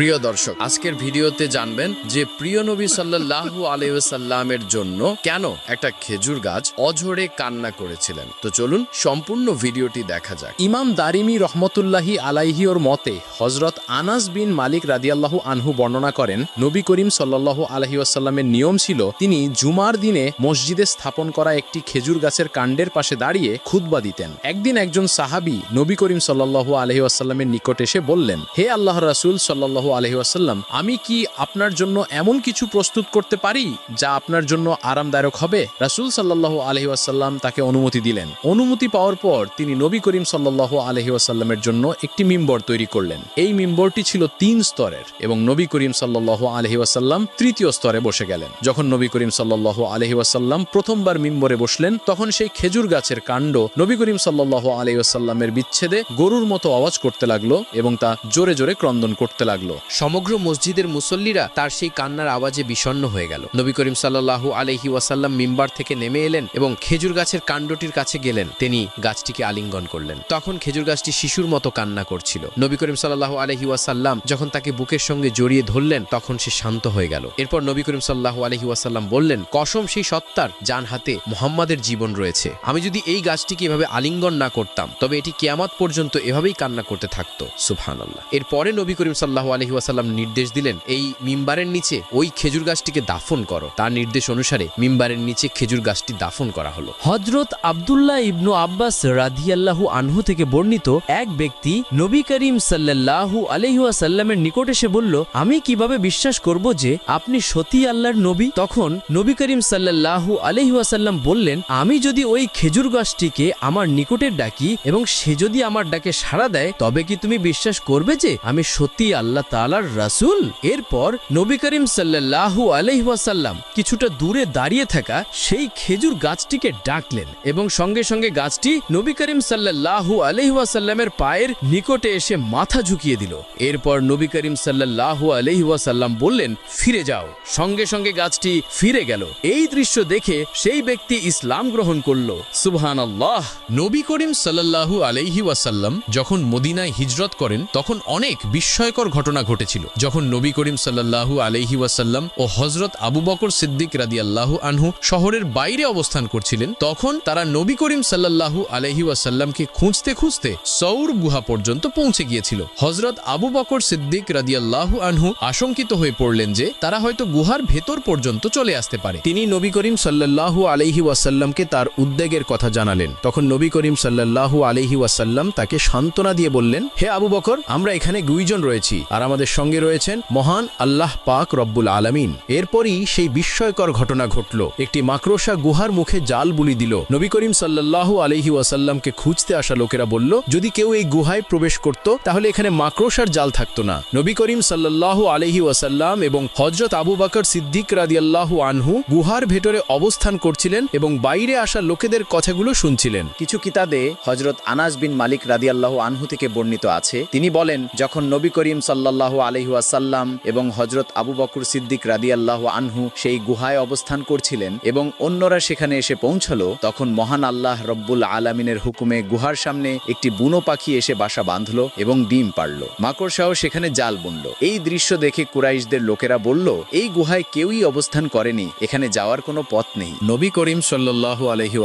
প্রিয় দর্শক, আজকের ভিডিওতে জানবেন যে প্রিয় নবী সাল্লাল্লাহু আলাইসাল্লামের জন্য কেন একটা খেজুর গাছ অঝরে কান্না করেছিলেন। তো চলুন সম্পূর্ণ ভিডিওটি দেখা যাক। ইমাম দারিমি রহমতুল্লাহি আলাইহিওর মতে হজরত আনাস বিন মালিক রাদিয়াল্লাহু আনহু বর্ণনা করেন, নবী করিম সাল্লাল্লাহু আলহি আসাল্লামের নিয়ম ছিল, তিনি জুমার দিনে মসজিদে স্থাপন করা একটি খেজুর গাছের কাণ্ডের পাশে দাঁড়িয়ে খুতবা দিতেন। একদিন একজন সাহাবি নবী করিম সাল্লাল্লাহু আলহি আসাল্লামের নিকট এসে বললেন, হে আল্লাহ রাসূল সাল্লাল্লাহু আলহি আসাল্লাম আমি কি আপনার জন্য এমন কিছু প্রস্তুত করতে পারি যা আপনার জন্য আরামদায়ক হবে? রাসূল সাল্লাল্লাহু আলহি আসাল্লাম তাকে অনুমতি দিলেন। অনুমতি পাওয়ার পর তিনি নবী করিম সাল্লাল্লাহু আলহি আসাল্লামের জন্য একটি মিম্বর তৈরি করলেন। এই মিম্বরটি ছিল তিন স্তরের এবং নবী করিম সাল্লাল্লাহু আলহি আসাল্লাম তৃতীয় স্তরে বসে গেলেন। যখন নবী করিম সাল্লাল্লাহু আলহি আসাল্লাম প্রথমবার মিম্বরে বসলেন, তখন সেই খেজুর গাছের কাণ্ড নবী করিম সাল্লাল্লাহু আলহি আসাল্লামের বিচ্ছেদে গরুর মতো আওয়াজ করতে লাগল এবং তা জোরে জোরে ক্রন্দন করতে লাগল। সমগ্র মসজিদের মুসল্লিরা তার সেই কান্নার আওয়াজে বিষণ্ণ হয়ে গেল। নবী করিম সাল্লাহু আলহি ওয়াসাল্লাম মিম্বার থেকে নেমে এলেন এবং খেজুর গাছের কাণ্ডটির কাছে গেলেন। তিনি গাছটিকে আলিঙ্গন করলেন। তখন খেজুর গাছটি শিশুর মতো কান্না করছিল। নবী করিম সাল্লাহু আলহি ওয়াসাল্লাম যখন তাকে বুকের সঙ্গে জড়িয়ে ধরলেন, তখন সে শান্ত হয়ে গেল। এরপর নবী করিম সাল্লাহু আলহি ওয়াসাল্লাম বললেন, কসম সেই সত্তার যান হাতে মোহাম্মদের জীবন রয়েছে। আমি যদি এই গাছটিকে এভাবে আলিঙ্গন না করতাম, তবে এটি কেয়ামাত পর্যন্ত এভাবেই কান্না করতে থাকতো। সুফহান আল্লাহ এরপরে নবী করিম সাল্লাহ আলহি ওয়াসাল্লাম নির্দেশ দিলেন, এই মিম্বারের নিচে ওই খেজুর গাছটিকে দাফন করো। তার নির্দেশ অনুসারে মিম্বারের নিচে খেজুর গাছটি দাফন করা হলো। হজরত আবদুল্লাহ ইবনু আব্বাস রাদিয়াল্লাহু আনহু থেকে বর্ণিত এক ব্যক্তি নবী করিম সাল্লাল্লাহু আলহিহাসাল্লামের নিকট এসে বলল, আমি কীভাবে বিশ্বাস করব যে আপনি সতী আল্লাহর নবী? তখন নবী করিম সাল্লাল্লাহু আলহিহাসাল্লাম বললেন, আমি যদি ওই খেজুর গাছটিকে আমার নিকটে ডাকি এবং সে যদি আমার ডাকে সাড়া দেয়, তবে কি তুমি বিশ্বাস করবে যে আমি সত্যি আল্লাহ তালার রাসূল। এরপর নবী করিম সাল্লাল্লাহু আলহিহাসাল্লাম কিছুটা দূরে দাঁড়িয়ে থাকা সেই খেজুর গাছটিকে ডাকলেন এবং সঙ্গে সঙ্গে গাছটি নবী করিম সাল্লাল্লাহু আলহিহাসাল্লামের পায়ের নিকটে এসে মাথা ঝুঁকিয়ে দিল। এরপর নবী করিম সাল্লাল্লাহু আলহিহাসাল্লাম বললেন, ফিরে যাও। সঙ্গে সঙ্গে গাছটি ফিরে গেল। এই দৃশ্য দেখে সেই ব্যক্তি ইসলাম গ্রহণ করল। সুবহান আল্লাহ নবী করিম সাল্লাল্লাহু আলাইহি ওয়াসাল্লাম যখন মদিনায় হিজরত করেন, তখন অনেক বিস্ময়কর ঘটনা ঘটেছিল, যখন নবী করিম সাল্লাল্লাহু আলাইহি ওয়াসাল্লাম ও হজরত আবু বকর সিদ্দিক রাদিয়াল্লাহু আনহু শহরের বাইরে অবস্থান করছিলেন, তখন তারা নবী করিম সাল্লাল্লাহু আলাইহি ওয়াসাল্লামকে খুঁজতে খুঁজতে সৌর গুহা পর্যন্ত পৌঁছে গিয়েছিল। হজরত আবু বকর সিদ্দিক রাদিয়াল্লাহু আনহু আশঙ্কিত হয়ে পড়লেন যে, তারা হয়তো গুহার ভেতর পর্যন্ত চলে আসতে পারে। তিনি নবী করিম সাল্লাল্লাহু আলাইহি ওয়াসাল্লামকে তার উদ্বেগের কথা জানালেন। তখন নবী করিম সাল্লাল্লাহু আলাইহি ওয়াসাল্লাম তাকে সান্ত্বনা দিয়ে বললেন, হে আবু বকর, আমরা এখানে দুইজন রয়েছি, আর আমাদের সঙ্গে রয়েছেন মহান আল্লাহ পাক রব্বুল আলামিন। এরপরই সেই বিস্ময়কর ঘটনা ঘটল। একটি মাকড়সা গুহার মুখে জাল বুলি দিল। নবী করিম সাল্লাল্লাহু আলাইহি ওয়াসাল্লামকে খুঁজতে আসা লোকেরা বলল, যদি কেউ এই গুহায় প্রবেশ করত, তাহলে এখানে মাকড়সার জাল থাকতো না। নবী করিম সাল্লাল্লাহু আলাইহি ওয়াসাল্লাম এবং হজরত আবু বাকর সিদ্দিক রাদিয়াল্লাহু আনহু গুহার ভেতরে অবস্থান করছিলেন এবং বাইরে আসা লোকেদের কথাগুলো শুনছিলেন। কিছু কিতাবে হজরত আনাস বিন মালিক রাদিয়াল্লাহু আনহু থেকে বর্ণিত আছে। তিনি বলেন, যখন নবী করিম সাল্লাল্লাহু আলহি আসাল্লাম এবং হজরত আবু বকর সিদ্দিক রাদিয়াল্লাহু আনহু সেই গুহায় অবস্থান করছিলেন এবং অন্যরা সেখানে এসে পৌঁছলো, তখন মহান আল্লাহ রব্বুল আলামিনের হুকুমে গুহার সামনে একটি বুনো পাখি এসে বাসা বাঁধলো এবং ডিম পারল মাকড়সাও সেখানে জাল বুনল। এই দৃশ্য দেখে কুরাইশদের লোকেরা বলল, এই গুহায় কেউই অবস্থান করেনি, এখানে যাওয়ার কোনো পথ নেই। নবী করিম সাল্লাল্লাহু আলহি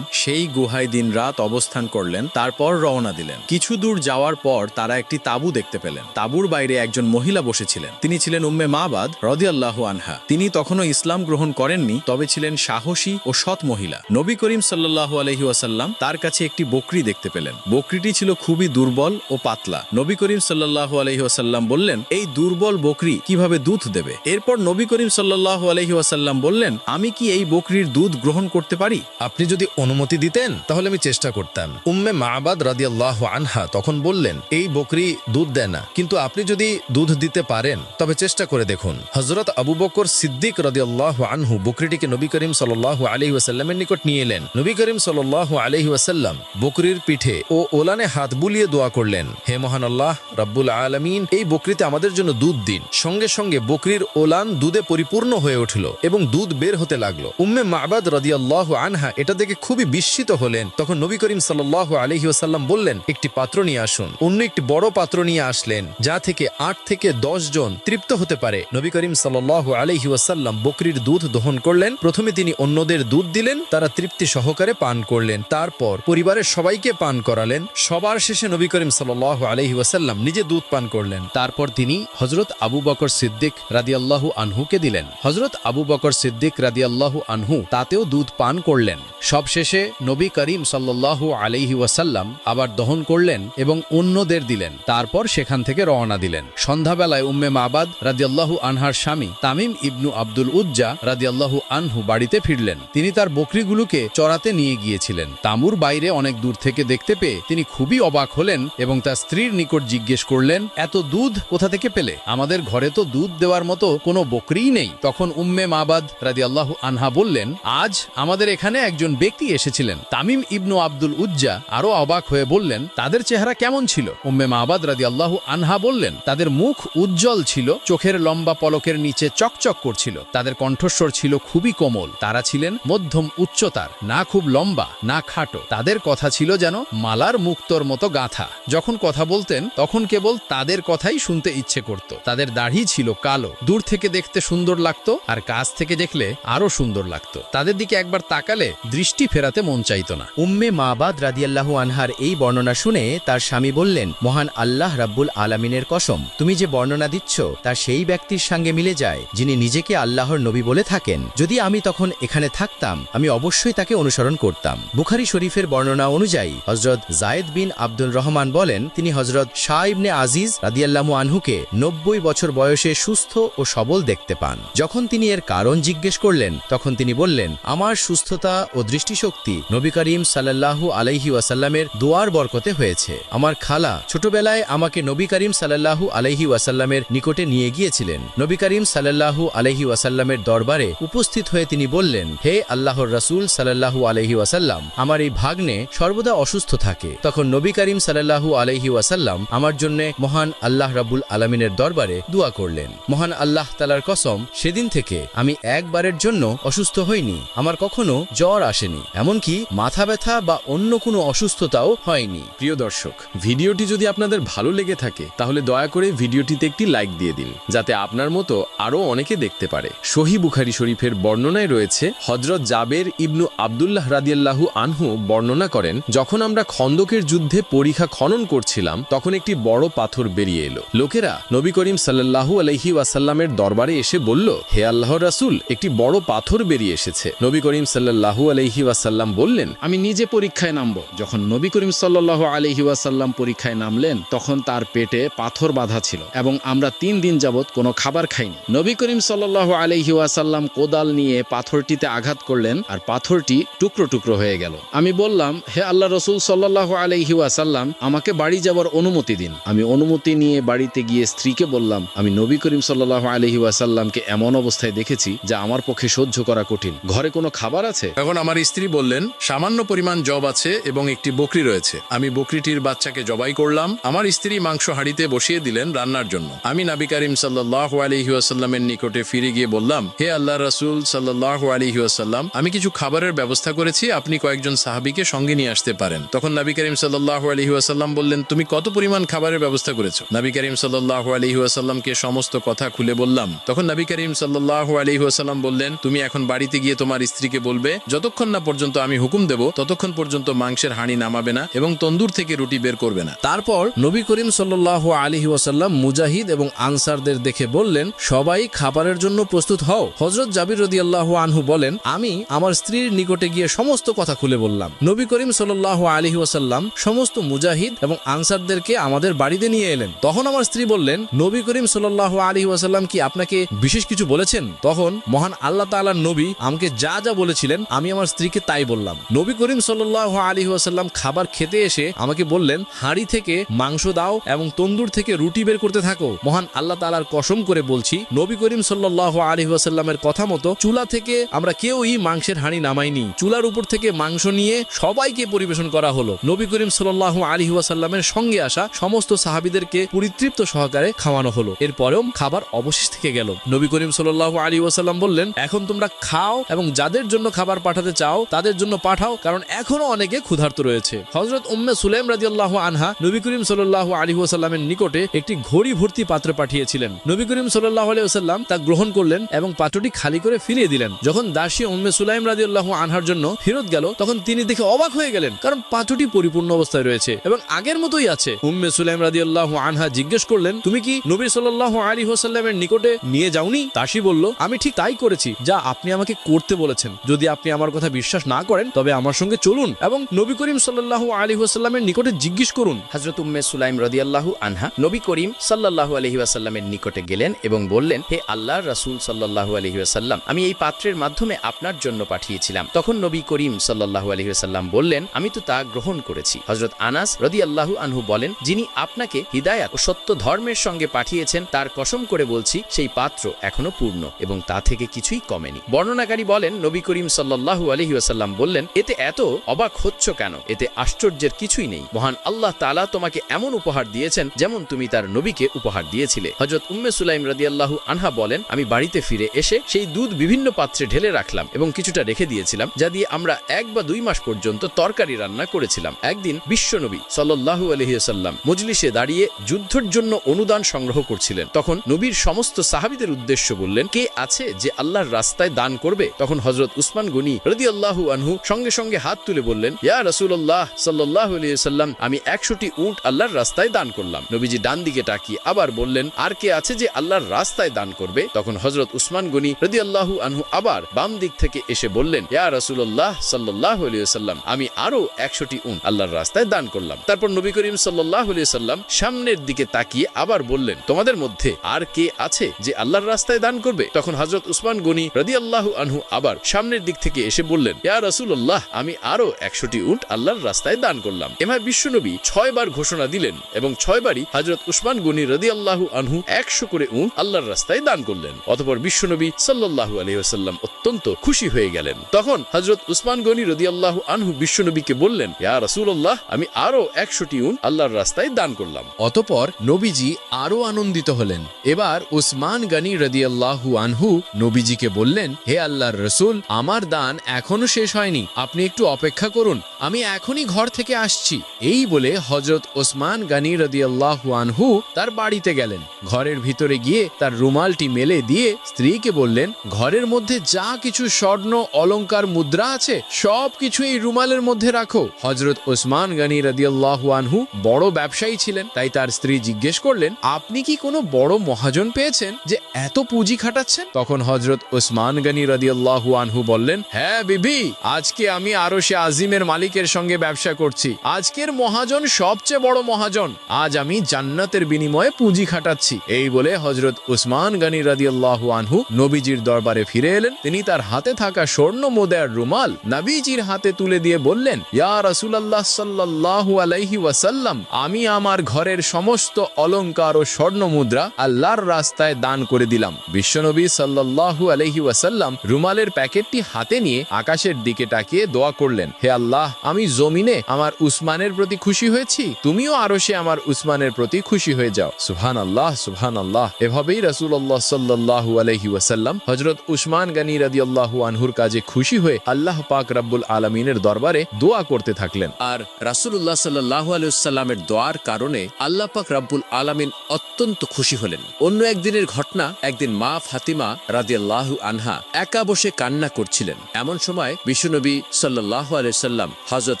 সেই গুহায় দিন রাত অবস্থান করলেন, তারপর রওনা দিলেন। কিছু দূর যাওয়ার পর তারা একটি তাবু দেখতে পেলেন। তাবুর বাইরে একজন মহিলা বসেছিলেন। তিনি ছিলেন উম্মে মাবাদ রদিয়াল্লাহু আনহা। তিনি তখনও ইসলাম গ্রহণ করেননি, তবে ছিলেন সাহসী ও সৎ মহিলা। নবী করিম সাল্লাল্লাহু আলহি ওয়াসাল্লাম তার কাছে একটি বকরি দেখতে পেলেন। বকরিটি ছিল খুবই দুর্বল ও পাতলা। নবী করিম সাল্লাল্লাহু আলহি ওয়াসাল্লাম বললেন, এই দুর্বল বকরি কীভাবে দুধ দেবে? এরপর নবী করিম সাল্লাল্লাহু আলহি ওয়াসাল্লাম বললেন, আমি কি এই বকরির দুধ গ্রহণ করতে পারি? আপনি যদি অনুমতি দিতেন, তাহলে আমি চেষ্টা করতাম। উম্মে মাহবাদ রাদিয়াল্লাহ আনহা তখন বললেন, এই বকরি দুধ দেয় না। কিন্তু আপনি যদি দুধ দিতে পারেন, তবে চেষ্টা করে দেখুন। হজরত আবু বকর সিদ্দিক রাদিয়াল্লাহ আনহু বকরিটিকে নবী করিম সাল্লাহ আলহি ওয়াসাল্লামের নিকট নিয়ে এলেন। নবী করিম সাল্লাহ আলহি ওয়াসাল্লাম বকরির পিঠে ও ওলানে হাত বুলিয়ে দোয়া করলেন, হে মহান আল্লাহ, রাব্বুল আলমিন, এই বকরিতে আমাদের জন্য দুধ দিন। সঙ্গে সঙ্গে বকরির ওলান দুধে পরিপূর্ণ হয়ে উঠল এবং দুধ বের হতে লাগল। উম্মে মাহবাদ রাদিয়াল্লাহ আনহা এটা দেখে খুবই বিস্মিত হলেন। তখন নবী করিম সাল্লাহ আলহি ওয়াসাল্লাম বললেন, একটি পাত্র নিয়ে আসুন। অন্য একটি বড় পাত্র নিয়ে আসলেন, যা থেকে আট থেকে দশ জন তৃপ্ত হতে পারে। নবী করিম সাল আলহি ওয়াসাল্লাম বকরির দুধ দহন করলেন। প্রথমে তিনি অন্যদের দুধ দিলেন, তারা তৃপ্তি সহকারে পান করলেন। তারপর পরিবারের সবাইকে পান করালেন। সবার শেষে নবী করিম সাল আলহি ওয়াসাল্লাম নিজে দুধ পান করলেন। তারপর তিনি হজরত আবু বকর সিদ্দিক রাদিয়াল্লাহু আনহুকে দিলেন। হজরত আবু বকর সিদ্দিক রাদিয়াল্লাহু আনহু তাতেও দুধ পান করলেন। সবশেষে নবী করিম সাল্লাল্লাহু আলাইহি ওয়াসাল্লাম আবার দহন করলেন এবং অন্যদের দিলেন। তারপর সেখান থেকে রওনা দিলেন। সন্ধ্যাবেলায় উম্মে মাবাদ রাদিয়াল্লাহু আনহার স্বামী তামিম ইবনু আব্দুল উজ্জা রাদিয়াল্লাহু আনহু বাড়িতে ফিরলেন। তিনি তার বকরিগুলোকে চড়াতে নিয়ে গিয়েছিলেন। তামুর বাইরে অনেক দূর থেকে দেখতে পেয়ে তিনি খুবই অবাক হলেন এবং তার স্ত্রীর নিকট জিজ্ঞেস করলেন, এত দুধ কোথা থেকে পেলে? আমাদের ঘরে তো দুধ দেওয়ার মতো কোনো বকরিই নেই। তখন উম্মে মাবাদ রাদিয়াল্লাহু আনহা বললেন, আজ আমাদের এখানে একজন ব্যক্তি এসেছিলেন। তামিম ইবনু আব্দুল উজ্জা আরও অবাক হয়ে বললেন, তাদের চেহারা কেমন ছিল? উম্মে মাবাদ রাদিয়াল্লাহু আনহা বললেন তাদের মুখ উজ্জ্বল ছিল, চোখের লম্বা পলকের নিচে চকচক করছিল, তাদের কণ্ঠস্বর ছিল খুবই কোমল, তারা ছিলেন মধ্যম উচ্চতার, না খুব লম্বা, না খাটো, তাদের কথা ছিল যেন মালার মুক্তর মতো গাথা, যখন কথা বলতেন তখন কেবল তাদের কথাই শুনতে ইচ্ছে করত, তাদের দাড়ি ছিল কালো, দূর থেকে দেখতে সুন্দর লাগত আর কাছ থেকে দেখলে আরও সুন্দর লাগত, তাদের দিকে একবার তাকালে দৃষ্টি ফেরাতে মন চাইত না। উম্মে মাবাদ রাদিয়াল্লাহু আনহার এই বর্ণনা শুনে তার স্বামী বললেন, মহান আল্লাহ রাব্বুল আলামিনের কসম তুমি যে বর্ণনা দিচ্ছ, তা সেই ব্যক্তির সঙ্গে মিলে যায়, যিনি নিজেকে আল্লাহর নবী বলে থাকেন। যদি আমি তখন এখানে থাকতাম, আমি অবশ্যই তাকে অনুসরণ করতাম। বুখারি শরীফের বর্ণনা অনুযায়ী হজরত জায়েদ বিন আব্দুল রহমান বলেন, তিনি হজরত শাহ ইবনে আজিজ রাদিয়াল্লাহু আনহুকে নব্বই বছর বয়সে সুস্থ ও সবল দেখতে পান। যখন তিনি এর কারণ জিজ্ঞেস করলেন, তখন তিনি বললেন, আমার সুস্থতা ও দৃষ্টিশক্তি নবী করিম সাল্লাল্লাহু আলাইহি ওয়াসাল্লামের দোয়ার বরকতে হয়েছে। আমার খালা ছোটবেলায় আমাকে নবী করিম সাল্লাল্লাহু আলাইহি ওয়াসাল্লামের নিকটে নিয়ে গিয়েছিলেন। নবী করিম সাল্লাল্লাহু আলাইহি ওয়াসাল্লামের দরবারে উপস্থিত হয়ে তিনি বললেন, হে আল্লাহর রাসূল সাল্লাল্লাহু আলাইহি ওয়াসাল্লাম, আমার এই ভাগ্নে সর্বদা অসুস্থ থাকে। তখন নবী করিম সাল্লাল্লাহু আলাইহি ওয়াসাল্লাম আমার জন্য মহান আল্লাহ রাব্বুল আলামিনের দরবারে দোয়া করলেন। মহান আল্লাহ তালার কসম, সেদিন থেকে আমি একবারের জন্য অসুস্থ হইনি। আমার কখনো জ্বর আসেনি, এমনকি মাথা ব্যথা বা অন্য কোনো অসুস্থতাও হয়নি। প্রিয় দর্শক, ভিডিওটি যদি আপনাদের ভালো লেগে থাকে, তাহলে দয়া করে ভিডিওটিতে একটি লাইক দিয়ে দিন, যাতে আপনার মতো আরও অনেকে দেখতে পারে। সহি বুখারি শরীফের বর্ণনায় রয়েছে হজরত জাবের ইবনু আবদুল্লাহ রাদিয়াল্লাহু আনহু বর্ণনা করেন, যখন আমরা খন্দকের যুদ্ধে পরীক্ষা খনন করছিলাম, তখন একটি বড় পাথর বেরিয়ে এলো। লোকেরা নবী করিম সাল্লাল্লাহু আলহি ওয়াসাল্লামের দরবারে এসে বলল, হে আল্লাহ রাসূল, একটি বড় পাথর বেরিয়ে এসেছে। নবী করিম সাল্লাল্লাহু আলহি ওয়াসাল্লাম বললেন, আমি নিজে পরীক্ষায় নামব। যখন নবী করিম সাল্লাহ আলহি ওয়াসাল্লাম পরীক্ষায় নামলেন, তখন তার পেটে পাথর বাঁধা ছিল এবং আমরা তিন দিন যাবৎ কোনো খাবার খাইনি। নবী করিম সাল্লাহ আলহি ওয়াসাল্লাম কোদাল নিয়ে পাথরটিতে আঘাত করলেন আর পাথরটি টুকরো টুকরো হয়ে গেল। আমি বললাম, হে আল্লাহ রসুল সাল্লাহ আলহি ওয়াসাল্লাম, আমাকে বাড়ি যাবার অনুমতি দিন। আমি অনুমতি নিয়ে বাড়িতে গিয়ে স্ত্রীকে বললাম, আমি নবী করিম সাল্লাহ আলহি ওয়াসাল্লামকে এমন অবস্থায় দেখেছি যা আমার পক্ষে সহ্য করা কঠিন। ঘরে কোনো খাবার আছে? তখন আমার স্ত্রী বললেন, সামান্য পরিমাণ জব আছে এবং একটি বকরি রয়েছে। আমি বকরিটির বাচ্চাকে জবাই করলাম। আমার স্ত্রী মাংস হাঁড়িতে বসিয়ে দিলেন রান্নার জন্য। আমি নাবি করিম সাল্লাহ আলহিউসাল্লামের নিকটে ফিরে গিয়ে বললাম, হে আল্লাহ রসুল সাল্লাহ আলহিউসাল্লাম আমি কিছু খাবারের ব্যবস্থা করেছি, আপনি কয়েকজন সাহাবিকে সঙ্গে নিয়ে আসতে পারেন। তখন নাবি করিম সাল্লাহ আলহিউসাল্লাম বললেন, তুমি কত পরিমাণ খাবারের ব্যবস্থা করেছ? নাবি করিম সাল্লাহ আলহিউসাল্লামকে সমস্ত কথা খুলে বললাম। তখন নবী করিম সাল্লাহ আলহিহাসাল্লাম বললেন, তুমি এখন বাড়িতে গিয়ে তোমার স্ত্রীকে বলবে, যতক্ষণ না পর্যন্ত আমি হুকুম দেব, ততক্ষণ পর্যন্ত মাংসের হাঁড়ি নামাবে না এবং তন্দুর থেকে রুটি বের করবে না। তারপর নবী করিম সাল্লাহ আলহি ওয়াসাল্লাম মুজাহিদ এবং আনসারদের দেখে বললেন, সবাই খাবারের জন্য প্রস্তুত হও। হজরত জাবির রদি আল্লাহ আনহু বলেন, আমি আমার স্ত্রীর নিকটে গিয়ে সমস্ত কথা খুলে বললাম। নবী করিম সাল্লাহ আলহি ওয়াসাল্লাম সমস্ত মুজাহিদ এবং আনসারদেরকে আমাদের বাড়িতে নিয়ে এলেন। তখন আমার স্ত্রী বললেন, নবী করিম সাল্লাহ আলহি ওয়াসাল্লাম কি আপনাকে বিশেষ কিছু বলেছেন? তখন মহান আল্লাহ তাআলার নবী আমাকে যা যা বলেছিলেন, আমি আমার স্ত্রীকে তাই বললাম। নবী করিম সাল্লাহ আলী ওয়াসাল্লাম খাবার খেতে এসে আমাকে বললেন, হাঁড়ি থেকে মাংস দাও এবং তন্দুর থেকে রুটি বের করতে থাকো। মহান আল্লাহ তাআলার কসম করে বলছি, নবী করিম সাল্লাহ আলী ওয়াসাল্লামের কথা মতো চুলা থেকে আমরা কেউই মাংসের হাঁড়ি নামাইনি। চুলার উপর থেকে মাংস নিয়ে সবাইকে পরিবেশন করা হলো। নবী করিম সাল্লাহ আলী ওয়াসাল্লামের সঙ্গে আসা সমস্ত সাহাবিদেরকে পরিতৃপ্ত সহকারে খাওয়ানো হলো। এরপরেও খাবার অবশেষ থেকে গেল। নবী করিম সাল্লাহ আলী ওয়াসাল্লাম বললেন, এখন তোমরা খাও এবং যাদের জন্য খাবার পাঠাতে চাও, তাদের জন্য পাঠাও, কারণ এখনও অনেকে ক্ষুধার্ত রয়েছে। হজরত উম্মে সুলেম রাজিয়াল্লাহ আনহা নবী করিম সাল্লাহ আলী ওয়াসাল্লামের নিকটে একটি ঘড়ি ভর্তি পাত্র পাঠিয়েছিলেন। নবী করিম সাল্লাহ আলাইসাল্লাম তা গ্রহণ করলেন এবং পাত্রটি খালি করে ফিরিয়ে দিলেন। যখন দাসী উম্মে সুলাইম রাদিউল্লাহ আনহার জন্য ফেরত গেল, তখন তিনি দেখে অবাক হয়ে গেলেন, কারণ পাত্রটি পরিপূর্ণ অবস্থায় রয়েছে এবং আগের মতোই আছে। উম্মে সুলাইম রাদিউল্লাহ আনহা জিজ্ঞেস করলেন, তুমি কি নবী সাল্লাহ আলী হোসাল্লামের নিকটে নিয়ে যাওনি? দাসী বলল, আমি ঠিক তাই করেছি, যা আপনি আমাকে করতে বলেছেন। যদি আপনি আমার কথা বিশ্বাস না করেন, তবে আমার সঙ্গে চলুন এবং নবী করিম সাল্লাহ আলী হোসাল্লামের নিকটে জিজ্ঞেস করুন। হজরত উম্মে সুলাইম রদিয়াল্লাহু আনহা নবী করিম সাল্লাল্লাহু আলহি আসাল্লামের নিকটে গেলেন এবং বললেন, হে আল্লাহর রাসূল সাল্লাল্লাহু আলহি আসাল্লাম আমি এই পাত্রের মাধ্যমে আপনার জন্য পাঠিয়েছিলাম। তখন নবী করিম সাল্লাল্লাহু আলহি আসাল্লাম বললেন, আমি তো তা গ্রহণ করেছি। হজরত আনাস রদিয়াল্লাহু আনহু বলেন, যিনি আপনাকে হিদায়াত ও সত্য ধর্মের সঙ্গে পাঠিয়েছেন, তার কসম করে বলছি, সেই পাত্র এখনও পূর্ণ এবং তা থেকে কিছুই কমেনি। বর্ণনাকারী বলেন, নবী করিম সাল্লাল্লাহু আলহি আসাল্লাম বললেন, এতে এত অবাক হচ্ছ কেন? এতে আশ্চর্যের কিছুই নেই। মহান আল্লাহ তালা তোমাকে এমন উপহার দিয়েছেন, যেমন তুমি তার নবীকে উপহার দিয়েছিলে। হজরত উম্মে সুলাইম রাদিয়াল্লাহু আনহা বলেন, আমি বাড়িতে ফিরে এসে সেই দুধ বিভিন্ন পাত্রে ঢেলে রাখলাম এবং কিছুটা রেখে দিয়েছিলাম, যা দিয়ে আমরা এক বা দুই মাস পর্যন্ত তরকারি রান্না করেছিলাম। একদিন বিশ্বনবী সাল্লাল্লাহু আলহিহাল্লাম মজলিসে দাঁড়িয়ে যুদ্ধের জন্য অনুদান সংগ্রহ করছিলেন। তখন নবীর সমস্ত সাহাবিদের উদ্দেশ্য বললেন, কে আছে যে আল্লাহর রাস্তায় দান করবে? তখন হজরত উসমান গনি রদি আল্লাহু আনহু সঙ্গে সঙ্গে হাত তুলে বললেন, ইয়া রসুল্লাহ সাল্লাহ সাল্লাম আমি একশোটি উট আল্লাহর রাস্তায় দান করলাম। নবীজি ডান দিকে তাকিয়ে আবার বললেন, আর কে আছে যে আল্লাহর রাস্তায় দান করবে? তখন হজরত উসমান গনি রদি আল্লাহু আনহু আবার বাম দিক থেকে এসে বললেন, ইয়া রসুল্লাহ সাল্লাহ সাল্লাম আমি আরও একশোটি উট আল্লাহর রাস্তায় দান করলাম। তারপর নবী করিম সাল্লাহ সাল্লাম সামনের দিকে তাকিয়ে আবার বললেন, তোমাদের মধ্যে আর কে আছে যে আল্লাহর রাস্তায় দান করবে? তখন হজরত উসমান গনি রদি আল্লাহ আনহু আবার সামনের দিক থেকে এসে বললেন, ইয়া রসুল্লাহ আমি আরও একশোটি উট আল্লাহর রাস্তায় দান করলাম। এবার বিশ্বনবী ছয় বার ঘোষণা দিলেন এবং ছয়বারই হজরত উসমান গনি রদি আল্লাহ আনহু একশো করে উট আল্লাহর রাস্তায় দান করলেন। অতপর বিশ্বনবী সাল্লাহু আলহিহাল্লাম অত্যন্ত খুশি হয়ে গেলেন। তখন হজরত উসমান গনি রদি আল্লাহ আনহু বিশ্বনবীকে বললেন, ইয়া রসুল্লাহ আমি আরও একশোটি উট আল্লাহর রাস্তায় দান করলাম। অতপর নবীজি আরও আনন্দিত হলেন। এবার উসমান গানি রদিয়াল্লাহু আনহু নবীজিকে বললেন, হে আল্লাহর রসুল, আমার দান এখনও শেষ হয়নি। আপনি একটু অপেক্ষা করুন, আমি এখনই ঘর থেকে আসছি। এই বলে হজরত ওসমান গানি রদিয়াল্লাহু আনহু তার বাড়িতে গেলেন। ঘরের ভিতরে গিয়ে তার রুমালটি মেলে দিয়ে স্ত্রীকে বললেন, ঘরের মধ্যে যা কিছু স্বর্ণ অলংকার মুদ্রা আছে, সব কিছু এই রুমালের মধ্যে রাখো। হজরত ওসমান গানি রদিয়াল্লাহু আনহু বড় ব্যবসায়ী ছিলেন, তাই তার স্ত্রী জিজ্ঞেস করলেন, আপনি কি কোনো বড় মহাজন পেয়েছেন যে এত পুঁজি খাটাচ্ছেন? তখন হজরত ওসমান গানি রদিয়াল্লাহু আনহু বললেন হ্যাঁ বিবি, আজকে আমি আরও সে আজিমের মালিকের সঙ্গে ব্যবসা করছি। আজকের মহাজন সবচেয়ে বড় মহাজন। আজ আমি জান্নাতের বিনিময়ে পুঁজি খাটাচ্ছি। এই বলে হজরত উসমান গানি রাদিয়াল্লাহু আনহু নবীজির দরবারে ফিরে এলেন। তিনি তার হাতে থাকা স্বর্ণ মোদার রুমাল নবীজির হাতে তুলে দিয়ে বললেন, ইয়া রাসূলুল্লাহ সাল্লাল্লাহু আলাইহি ওয়াসাল্লাম, আমি আমার ঘরের সমস্ত অলংকার ও স্বর্ণ মুদ্রা আল্লাহর রাস্তায় দান করে দিলাম। বিশ্বনবী সাল্লাল্লাহু আলাইহি ওয়াসাল্লাম রুমালের প্যাকেটটি হাতে নিয়ে আকাশের দিকে তাকিয়ে দোয়া করলেন, হে আল্লাহ, আমি জমিনে আমার উসমানের প্রতি খুশি হয়েছি, তুমিও আরও সে আমার উসমানের প্রতি খুশি হয়ে যাও। সুবহান আল্লাহ সুবহান আল্লাহ এভাবেই রাসূলুল্লাহ সাল্লাল্লাহু আলাইহি ওয়াসাল্লাম হযরত উসমান গানি রাদিয়াল্লাহু আনহুর কাজে খুশি হয়ে আল্লাহ পাক রাব্বুল আলামিনের দরবারে দোয়া করতে থাকলেন। আর রাসুল্লাহ সাল্লাহ আলুসাল্লামের দোয়ার কারণে আল্লাহ পাক রাব্বুল আলামিন অত্যন্ত খুশি হলেন। অন্য একদিনের ঘটনা, একদিন মা ফাতিমা রাদিয়াল্লাহু আনহা একা বসে কান্না করছিলেন। এমন সময় বিশ্বনবী সাল্লাহ আলাইসাল্লাম হজরত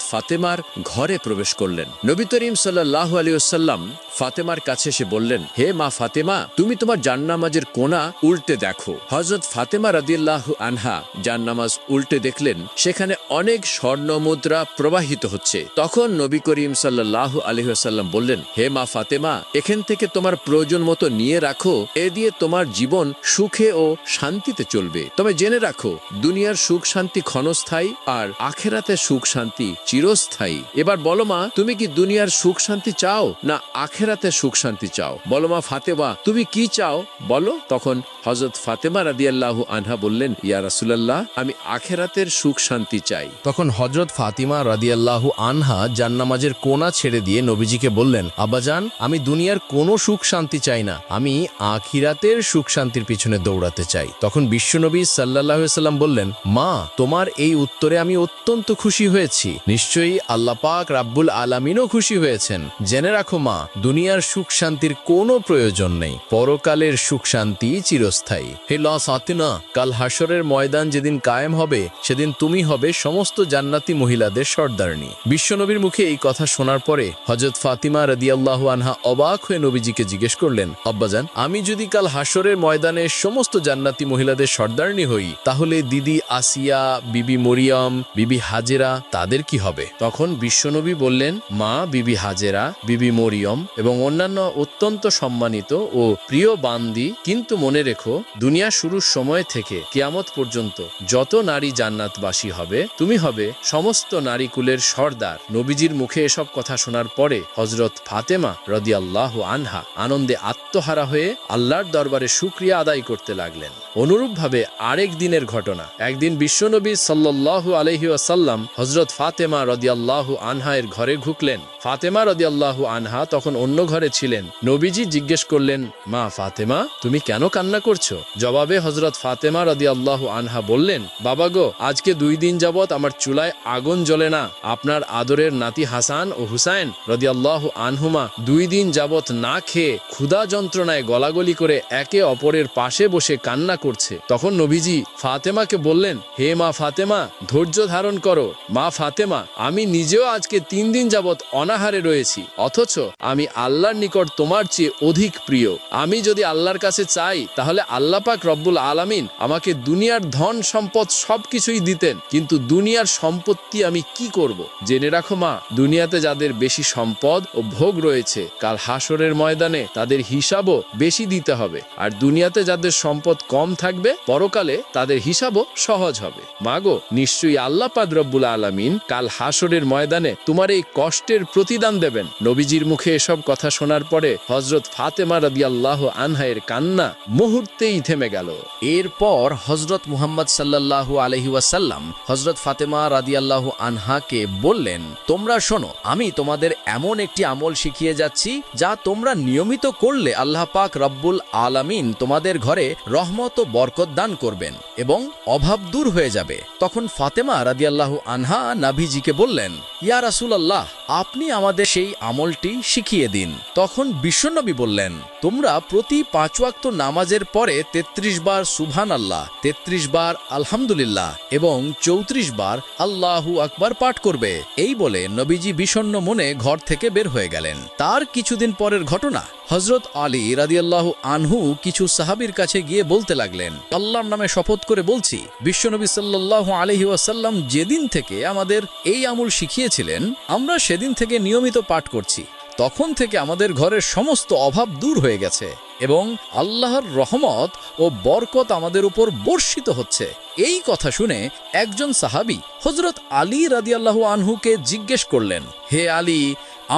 ফাতেমার ঘরে প্রবেশ করলেন। নবী করিম সাল্লাহ আলিয়াল্লাম ফাতেমার কাছে এসে বললেন, হে মা ফাতেমা, তুমি তোমার জান্নামাজের কোনা উল্টে দেখো। হজরত ফাতেমা রাদিয়াল্লাহ আনহা জান্নামাজ উল্টে দেখলেন, সেখানে অনেক স্বর্ণ মুদ্রা প্রবাহিত হচ্ছে। তখন নবী করিম সাল্লাহ আলহিহাল্লাম বললেন, হে মা ফাতেমা, এখান থেকে তোমার প্রয়োজন মতো নিয়ে রাখো, এ দিয়ে তোমার জীবন সুখে ও শান্তিতে চলবে। তবে জেনে রাখো, দুনিয়ার সুখ শান্তি ক্ষণস্থায়ী আর আখেরাতে সুখ শান্তি চিরস্থায়ী। এবার বলো মা, তুমি কি দুনিয়ার সুখ শান্তি চাও, না আখেরাতে সুখ শান্তি চাও। বলো মা ফাতেমা, তুমি কি চাও? বলো। তখন হজরত ফাতেমা রাদিয়াল্লাহু আনহা বললেন, ইয়া রাসুলাল্লাহ, আমি আখেরাতের সুখ শান্তি চাই। তখন হজরত ফাতিমা রাদিয়াল্লাহু আনহা জান্নামাজের কোনা ছেড়ে দিয়ে নবীজিকে বললেন, আব্বাজান, আমি দুনিয়ার কোনো সুখ শান্তি চাই না। আমি আখিরাতের সুখ শান্তির পিছনে দৌড়াতে চাই। তখন বিশ্বনবী সাল্লাহ সাল্লাম বললেন, মা, তোমার এই উত্তরে আমি অত্যন্ত খুশি হয়েছি। নিশ্চয়ই আল্লাহ পাক রাব্বুল আলামিনও খুশি হয়েছেন। জেনে রাখো মা দুনিয়ার সুখ শান্তির কোনো প্রয়োজন নেই। পরকালের সুখ শান্তি চিরস্থায়ী। হে লস আতিনা, কাল হাসরের ময়দান যেদিন কায়েম হবে, সেদিন তুমি হবে সমস্ত জান্নাতি মহিলাদের সর্দারনি বিশ্বনবীর মুখে এই কথা শোনার পরে হজরত ফাতিমা রাদিয়াল্লাহু আনহা অবাক হয়ে নবীজিকে জিজ্ঞেস করলেন, আব্বাজান, আমি যদি কাল হাসরের ময়দানে সমস্ত জান্নাতি মহিলাদের সর্দারনি হই, তাহলে দিদি আসিয়া, বিবি মরিয়ম, বিবি হাজেরা তাদের কি হবে? তখন বিশ্বনবী বললেন, মা, বিবি হাজেরা, বিবি মরিয়ম এবং অন্যান্য অত্যন্ত সম্মানিত ও প্রিয় বান্দি, কিন্তু মনে রেখো, দুনিয়া শুরুর সময় থেকে কিয়ামত পর্যন্ত যত নারী জান্নাতবাসী হবে, তুমি হবে সমস্ত নারী কুলের সর্দার। নবীজির মুখে এসব কথা শোনার পরে হজরত ফাতেমা রদিয়াল্লাহ আনহা আনন্দে আত্মহারা হয়ে আল্লাহর দরবারে শুক্রিয়া আদায় করতে লাগলেন। অনুরূপভাবে আরেক দিনের ঘটনা। একদিন বিশ্বনবী সাল্লাল্লাহু আলহি আসাল্লাম হজরত ফাতেমা রদিয়াল্লাহু আনহায়ের ঘরে ঢুকলেন। ফাতেমা রদিয়াল্লাহু আনহা তখন অন্য ঘরে ছিলেন। নবীজি জিজ্ঞেস করলেন, মা ফাতেমা, তুমি কেন কান্না করছ? জবাবে হজরত ফাতেমা রদিয়াল্লাহু আনহা বললেন, বাবা গো, আজকে দুই দিন যাবৎ আমার চুলায় আগুন জ্বলে না। আপনার আদরের নাতি হাসান ও হুসাইন রদিয়াল্লাহু আনহুমা দুই দিন যাবৎ না খেয়ে ক্ষুধা যন্ত্রণায় গলাগলি করে একে অপরের পাশে বসে কান্না করছে। তখন নবীজি ফাতেমাকে বললেন, হে মা ফাতেমা, ধৈর্য ধারণ করো। মা ফাতেমা, আমি নিজেও আজকে তিন দিন যাবৎ অনাহারে রয়েছি, অথচ আমি আল্লাহর নিকট তোমার চেয়ে অধিক প্রিয়। আমি যদি আল্লাহর কাছে চাই, তাহলে আল্লাহ পাক রব্বুল আলামিন আমাকে দুনিয়ার ধন সম্পদ সবকিছুই দিতেন, কিন্তু দুনিয়ার সম্পত্তি আমি কি করব? জেনে রাখো মা, দুনিয়াতে যাদের বেশি সম্পদ ও ভোগ রয়েছে, কাল হাসরের ময়দানে তাদের হিসাবও বেশি দিতে হবে। আর দুনিয়াতে যাদের সম্পদ কম থাকবে, পরকালে তাদের হিসাবও সহজ হবে। মাগো, নিশ্চয়ই আল্লাহ পাক রব্বুল আলামিন কাল হাসরের ময়দানে তোমার এই কষ্টের প্রতিদান দেবেন। নবীজির মুখে এসব কথা শোনার পরে হজরত ফাতেমা রাদিয়াল্লাহু আনহায়ের কান্না মুহূর্তেই থেমে গেল। এরপর হজরত মুহাম্মদ সাল্লাল্লাহু আলহি ওয়াসাল্লাম হজরত ফাতেমা রাদিয়াল্লাহু আনহাকে বললেন, তোমরা শোনো, আমি তোমাদের এমন একটি আমল শিখিয়ে যাচ্ছি যা তোমরা নিয়মিত করলে আল্লাহ পাক রব্বুল আলামিন তোমাদের ঘরে রহমত বরকত দান করবেন এবং অভাব দূর হয়ে যাবে। তখন ফাতেমা রাদিয়াল্লাহু আনহা নাভিজিকে বললেন ইয়া রাসূলুল্লাহ, আপনি আমাদের সেই আমলটি শিখিয়ে দিন। তখন বিশ্বনবী বললেন, তোমরা প্রতি পাঁচ ওয়াক্ত নামাজের পরে ৩৩ বার সুবহান আল্লাহ ৩৩ বার আলহামদুলিল্লাহ এবং চৌত্রিশ বার আল্লাহু আকবার পাঠ করবে। এই বলে নবীজি বিষণ্ণ মনে ঘর থেকে বের হয়ে গেলেন। তার কিছুদিন পরের ঘটনা হজরত আলী রাদিয়াল্লাহু আনহু কিছু সাহাবীর কাছে গিয়ে বলতে লাগলেন, আল্লাহর নামে শপথ করে বলছি, বিশ্বনবী সাল্লাল্লাহু আলহি ওয়াসাল্লাম যেদিন থেকে আমাদের এই আমল শিখিয়েছিলেন আমরা সেদিন থেকে নিয়মিত পাঠ করছি। তখন থেকে আমাদের ঘরের সমস্ত অভাব দূর হয়ে গেছে এবং আল্লাহর রহমত ও বরকত আমাদের উপর বর্ষিত হচ্ছে। এই কথা শুনে একজন সাহাবী হজরত আলী রাদিয়াল্লাহু আনহুকে জিজ্ঞেস করলেন, হে আলী,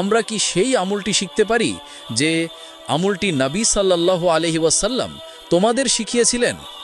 আমরা কি সেই আমুলটি শিখতে পারি যে আমলটি নবী সাল্লাল্লাহু আলহি ওয়াসাল্লাম তোমাদের শিখিয়েছিলেন?